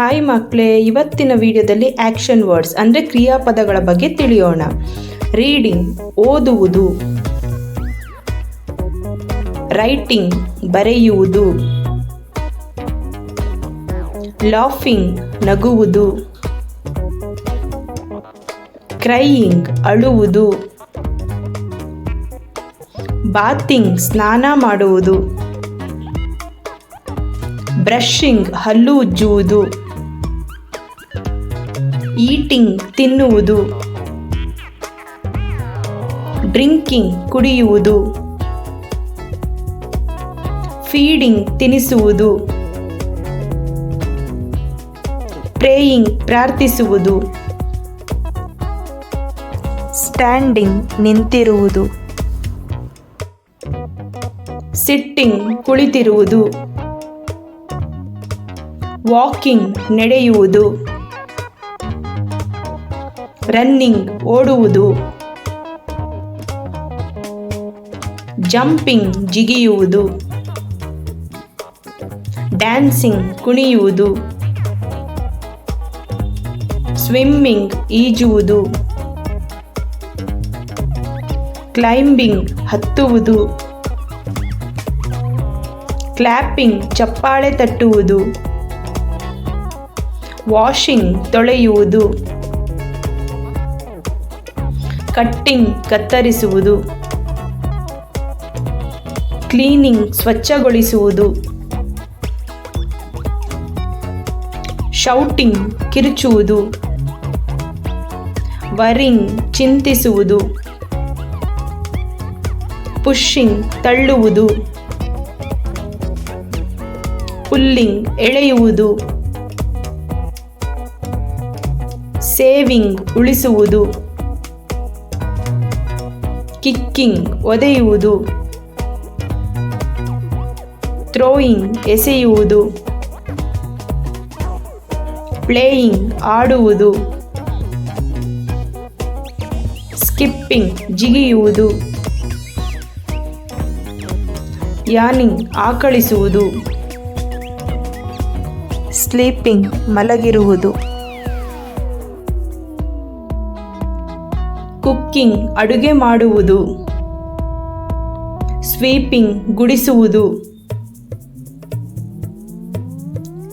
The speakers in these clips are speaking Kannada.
ಹಾಯ್ ಮಕ್ಕಳೇ ಇವತ್ತಿನ ವಿಡಿಯೋದಲ್ಲಿ ಆ್ಯಕ್ಷನ್ ವರ್ಡ್ಸ್ ಅಂದರೆ ಕ್ರಿಯಾಪದಗಳ ಬಗ್ಗೆ ತಿಳಿಯೋಣ. ರೀಡಿಂಗ್ ಓದುವುದು. ರೈಟಿಂಗ್ ಬರೆಯುವುದು. ಲಾಫಿಂಗ್ ನಗುವುದು. ಕ್ರೈಯಿಂಗ್ ಅಳುವುದು. ಬಾತಿಂಗ್ ಸ್ನಾನ ಮಾಡುವುದು. ಬ್ರಷಿಂಗ್ ಹಲ್ಲು ಉಜ್ಜುವುದು. ಈಟಿಂಗ್ ತಿನ್ನುವುದು. ಡ್ರಿಂಕಿಂಗ್ ಕುಡಿಯುವುದು. ಫೀಡಿಂಗ್ ತಿನಿಸುವುದು. ಪ್ರೇಯಿಂಗ್ ಪ್ರಾರ್ಥಿಸುವುದು. ಸ್ಟ್ಯಾಂಡಿಂಗ್ ನಿಂತಿರುವುದು. ಸಿಟ್ಟಿಂಗ್ ಕುಳಿತಿರುವುದು. ವಾಕಿಂಗ್ ನಡೆಯುವುದು. ರನ್ನಿಂಗ್ ಓಡುವುದು ಜಂಪಿಂಗ್ ಜಿಗಿಯುವುದು ಡ್ಯಾನ್ಸಿಂಗ್ ಕುಣಿಯುವುದು ಸ್ವಿಮ್ಮಿಂಗ್ ಈಜುವುದು ಕ್ಲೈಂಬಿಂಗ್ ಹತ್ತುವುದು ಕ್ಲ್ಯಾಪಿಂಗ್ ಚಪ್ಪಾಳೆ ತಟ್ಟುವುದು ವಾಷಿಂಗ್ ತೊಳೆಯುವುದು. ಕಟ್ಟಿಂಗ್ ಕತ್ತರಿಸುವುದು. ಕ್ಲೀನಿಂಗ್ ಸ್ವಚ್ಛಗೊಳಿಸುವುದು. ಶೌಟಿಂಗ್ ಕಿರುಚುವುದು. ವರಿಂಗ್ ಚಿಂತಿಸುವುದು. ಪುಷಿಂಗ್ ತಳ್ಳುವುದು. ಪುಲ್ಲಿಂಗ್ ಎಳೆಯುವುದು. ಸೇವಿಂಗ್ ಉಳಿಸುವುದು. ಕಿಕ್ಕಿಂಗ್ ಒದೆಯುವುದು. ಥ್ರೋಯಿಂಗ್ ಎಸೆಯುವುದು. ಪ್ಲೇಯಿಂಗ್ ಆಡುವುದು. ಸ್ಕಿಪ್ಪಿಂಗ್ ಜಿಗಿಯುವುದು. ಯಾನಿಂಗ್ ಆಕಳಿಸುವುದು. ಸ್ಲೀಪಿಂಗ್ ಮಲಗಿರುವುದು. ಕುಕ್ಕಿಂಗ್ ಅಡುಗೆ ಮಾಡುವುದು. ಸ್ವೀಪಿಂಗ್ ಗುಡಿಸುವುದು.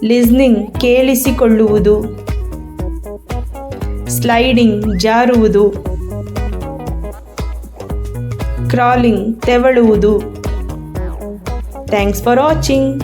ಲಿಸ್ನಿಂಗ್ ಕೇಳಿಸಿಕೊಳ್ಳುವುದು. ಸ್ಲೈಡಿಂಗ್ ಜಾರುವುದು. ಕ್ರಾಲಿಂಗ್ ತೆವಳುವುದು. Thanks for watching.